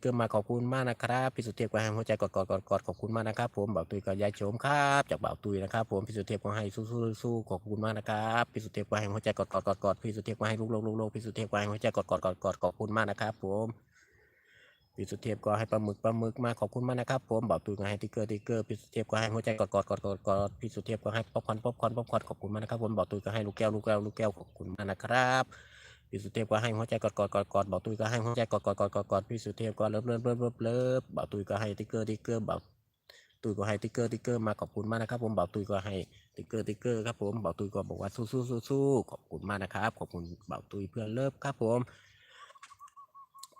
เกิดมาขอบคุณมากนะครับพี่สุเทพก็ให้หัวใจกอดกอดกอดกอดขอบคุณมากนะครับ ผมบ่าวตุยกับยายโฉมครับจากบ่าวตุยนะครับ ผมพี่สุเทพก็ให้สู้สู้สู้ขอบคุณมากนะครับพี่สุเทพก็ให้หัวใจกอดกอดกอดกอดพี่สุเทพก็ให้ลูกโลกลูกโลกพี่สุเทพก็ให้หัวใจกอดกอดกอดกอดขอบคุณมากนะครับ ผมพี่สุเทพก็ให้ปลาหมึกปลาหมึกมาขอบคุณมากนะครับ ผมบ่าวตุยก็ให้ติ๊กเกอร์ติ๊กเกอร์พี่สุเทพก็ให้หัวใจกอดกอดกอดกอดกอดพี่สุเทพก็ให้ป๊อปคอนป๊อปคอนป๊อปคอนขอบคุณมากนะครับผมบ่าวตุยก็ให้ลูกแก้วลูกแก้วลูกแก้วขอบคุณมากนะครับ พี่สุเทพก็ให้หัวใจกอดกอดกอดกอดบอกตุยก็ให้หัวใจกอดกอดกอดกอดกอดพี่สุเทพก็เลิฟเลิฟเลิฟเลิฟเลิฟบอกตุยก็ให้ติ๊กเกอร์ติ๊กเกอร์บอกตุยก็ให้ติ๊กเกอร์ติ๊กเกอร์มาขอบคุณมากนะครับผมบอกตุยก็ให้ติ๊กเกอร์ติ๊กเกอร์ครับผมบอกตุยก็บอกว่าสู้สู้สู้สู้ขอบคุณมากนะครับขอบคุณบอกตุยเพื่อนเลิฟครับผม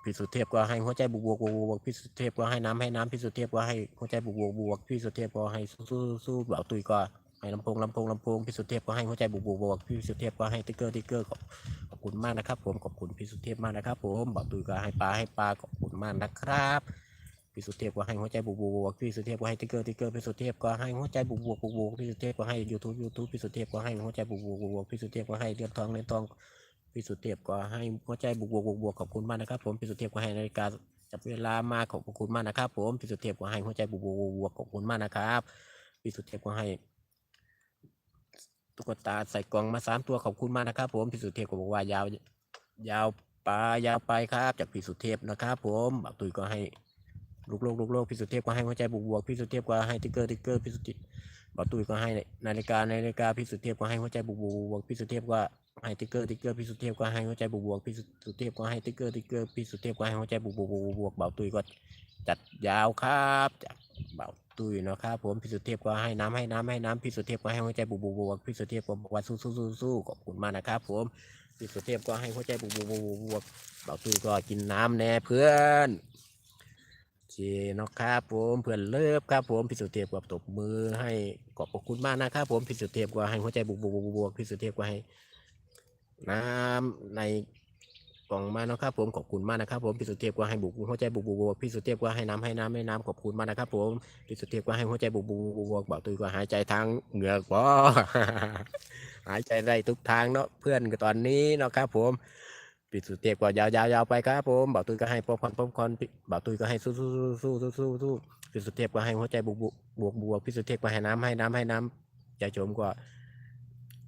พี่สุเทพก็ให้หัวใจบวกบวกบวกบวกพี่สุเทพก็ให้น้ำให้น้ำพี่สุเทพก็ให้หัวใจบวกบวกบวกพี่สุเทพก็ให้สู้สู้สู้บอกตุยก็ ให้ลำโพงลำโพงลำโพงพี่สุเทพก็ให้หัวใจบวกบวกบวกพี่สุเทพก็ให้ติ๊กเกอร์ติ๊กเกอร์ขอบขอบคุณมากนะครับ ผมขอบคุณพี่สุเทพมากนะครับ ผมบอกตุยก็ให้ปลาให้ปลาขอบคุณมากนะครับพี่สุเทพก็ให้หัวใจบวกบวกพี่สุเทพก็ให้ติ๊กเกอร์ติ๊กเกอร์พี่สุเทพก็ให้หัวใจบวกบวกบวกบวกพี่สุเทพก็ให้ยูทูบยูทูบพี่สุเทพก็ให้หัวใจบวกบวกบวกบวกพี่สุเทพก็ให้เลือดทองเลือดทองพี่สุเทพก็ให้หัวใจบวกบวกบวกบวกขอบคุณมากนะครับ ผมพี่สุเทพก็ให้นาฬิกาจับเวลามาขอบคุณมากนะครับ ผมพี่สุเทพก็ให้หัวใจบวกบวกบวกบวกขอบคุณมากนะครับพี่สุเทพก็ให้ ตุ๊กตาใส่กล่องมาสามตัวขอบคุณมากนะครับ ผมพี่สุเทพก็บอกว่ายาวยาวไปยาวไปครับ จากพี่สุเทพนะครับ ผมบักตุยก็ให้ลูกโลกลูกโลกพี่สุเทพก็ให้หัวใจบวกบวกพี่สุเทพก็ให้ติ๊กเกอร์ติ๊กเกอร์พี่สุเทพบักตุยก็ให้นาฬิกานาฬิกาพี่สุเทพก็ให้หัวใจบวกบวกบวกพี่สุเทพก็ให้ติ๊กเกอร์ติ๊กเกอร์พี่สุเทพก็ให้หัวใจบวกบวกพี่สุเทพก็ให้ติ๊กเกอร์ติ๊กเกอร์พี่สุเทพก็ให้หัวใจบวกบวกบวกบวกบักตุยก็จัดยาวครับจากบัก ตุยเนาะครับผมพี่สุเทพก็ให้น้ำให้น้ำให้น้ำพี่สุเทพก็ให้หัวใจบุบบุบวกพี่สุเทพก็บอกว่าสู้สู้สู้สู้ขอบคุณมากนะครับผมพี่สุเทพก็ให้หัวใจบุบบุบวกเบาตุยก็กินน้ำแน่เพื่อนโอเคเนาะครับผมเพื่อนเลิฟครับผมพี่สุเทพก็ตบมือให้ขอบคุณมากนะครับผมพี่สุเทพก็ให้หัวใจบุบบุบวกพี่สุเทพก็ให้ น้ำใน กล่องมาเนาะครับผมขอบคุณมากนะครับผมพี่สุเทพก็ให้บุกหัวใจบุบบุบวกพี่สุเทพก็ให้น้ำให้น้ำให้น้ำขอบคุณมากนะครับผมพี่สุเทพก็ให้หัวใจบุบบุบบุบบอกตุยก็หายใจทางเหงือกบ่หายใจได้ทุกทางเนาะเพื่อนตอนนี้เนาะครับผมพี่สุเทพก็ยาวๆยาวไปครับผมบอกตุยก็ให้ป๊อปคอนป๊อปคอนบอกตุยก็ให้สู้สู้สู้สู้สู้สู้พี่สุเทพก็ให้หัวใจบุบบุบวกบวกพี่สุเทพก็ให้น้ำให้น้ำให้น้ำใจชมก็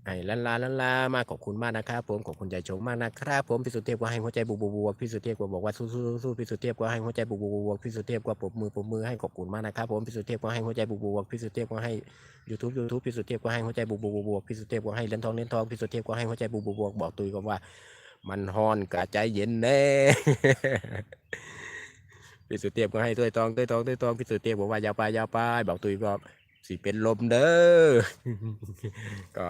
ให้ลันลาลันลามาขอบคุณมากนะครับผมขอบคุณใจชมมากนะครับผมพี่สุเทพก็ให้หัวใจบุบบุบวกพี่สุเทพก็บอกว่าสู้สู้สู้พี่สุเทพก็ให้หัวใจบุบบุบวกพี่สุเทพก็ปรบมือปรบมือให้ขอบคุณมากนะครับผมพี่สุเทพก็ให้หัวใจบุบบุบวกพี่สุเทพก็ให้ YouTube YouTube พี่สุเทพก็ให้หัวใจบุบบุบวกพี่สุเทพก็ให้เหรียญทองเหรียญทองพี่สุเทพก็ให้หัวใจบุบบุบวกบอกตุยก็ว่า มันฮอนกะใจเย็นแน่พี่สุเทพก็ให้ถ้วยทองถ้วยทองถ้วยทองพี่สุเทพบอกว่ายาวไปยาวไปบอกตุยก็สิเป็นลมเด้อก็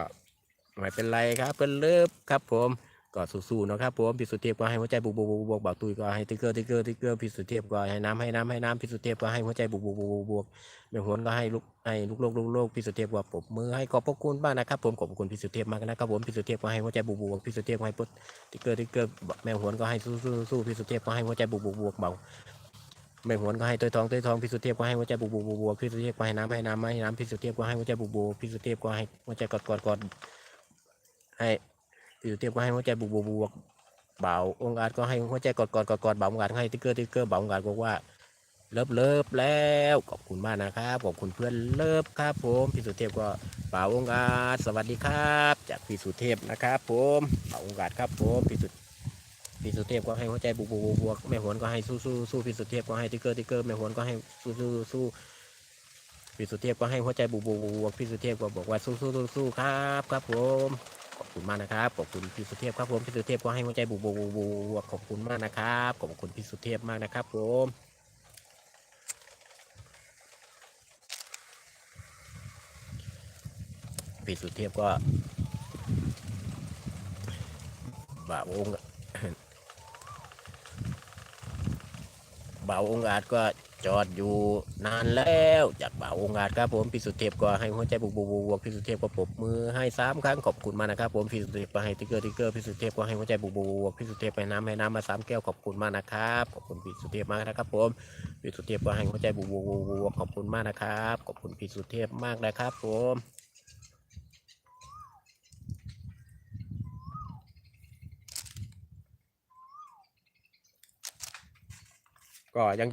ไม่เป็นไรครับเป็นเลิฟครับผมก็สู้ๆนะครับผมพี่สุเทพก็ให้หัวใจบุบบุบบวกบอกตุยก็ให้ติ๊กเกอร์ติ๊กเกอร์ติ๊กเกอร์พี่สุเทพก็ให้น้ำให้น้ำให้น้ำพี่สุเทพก็ให้หัวใจบุบบุบบวกบวกแม่หนก็ให้ลูกให้ลูกโลกลูกโลกพี่สุเทพว่าปบมือให้ขอบพระคุณมากนะครับผมขอบคุณพี่สุเทพมากนะครับผมพี่สุเทพก็ให้หัวใจบวกบวกพี่สุเทพก็ให้ปุ๊บติ๊กเกอร์ติ๊กเกอร์แม่หวนก็ให้สู้สู้สู้พี่สุเทพก็ให้หัวใจบวกบวกบวกเบาแม่หวนก็ให้ตัวทองตัวทองพี่สุเทพก็ให้หัวใจบวกบวกบวกบวกพี่สุเทพก็ให้น้ำให้น้ำให้น้ำพี่สุเทพก็ให้หัวใจบวกบวกพี่สุเทพก็ให้หัวใจกอดกอดกอด ให้พี่สุเทพก็ให้หัวใจบวกบวกบวกเบาองค์อาจก็ให้หัวใจกอดกอดกอดกดเบาองค์อาจให้ติ๊กเกอร์ติ๊กเกอร์เบาองค์อาจบอกว่าเลิฟเลิฟแล้วขอบคุณมากนะครับขอบคุณเพื่อนเลิฟครับ ผมพี่สุเทพก็ป่าองค์อาจสวัสดีครับ จากพี่สุเทพนะครับ ผมป่าองค์อาจครับผมพี่สุพี่สุเทพก็ให้หัวใจบวกบวกบวกบวกแม่หวนก็ให้สู้สู้สู้พี่สุเทพก็ให้ติ๊กเกอร์ติ๊กเกอร์แม่หวนก็ให้สู้สู้สู้พี่สุเทพก็ให้หัวใจบวกบวกบวกบวกพี่สุเทพก็บอกว่าสู้สู้สู้ครับครับผม อบคุณมากนะครับ ขอบคุณพี่สุเทพครับผม พี่สุเทพก็ให้หัวใจบวกบวกบวกบวกขอบคุณมากนะครับ ขอบคุณพี่สุเทพมากนะครับผมพี่สุเทพก็บ่าวองค์บ่าวองค์อาจก็ จอดอยู่นานแล้วจากบ่าวองค์อาจครับผมพี่สุเทพก็ให้หัวใจบุบุกบุบุกพี่สุเทพก็ปรบมือให้สามครั้งขอบคุณมากนะครับผมพี่สุเทพก็ให้ติ๊กเกอร์ติ๊กเกอร์พี่สุเทพก็ให้หัวใจบุบุกบุบุกพี่สุเทพไปน้ำให้น้ำมาสามแก้วขอบคุณมากนะครับขอบคุณพี่สุเทพมากนะครับผมพี่สุเทพก็ให้หัวใจบุบบุบุกขอบคุณมากนะครับขอบคุณพี่สุเทพมากนะครับผมก็ยัง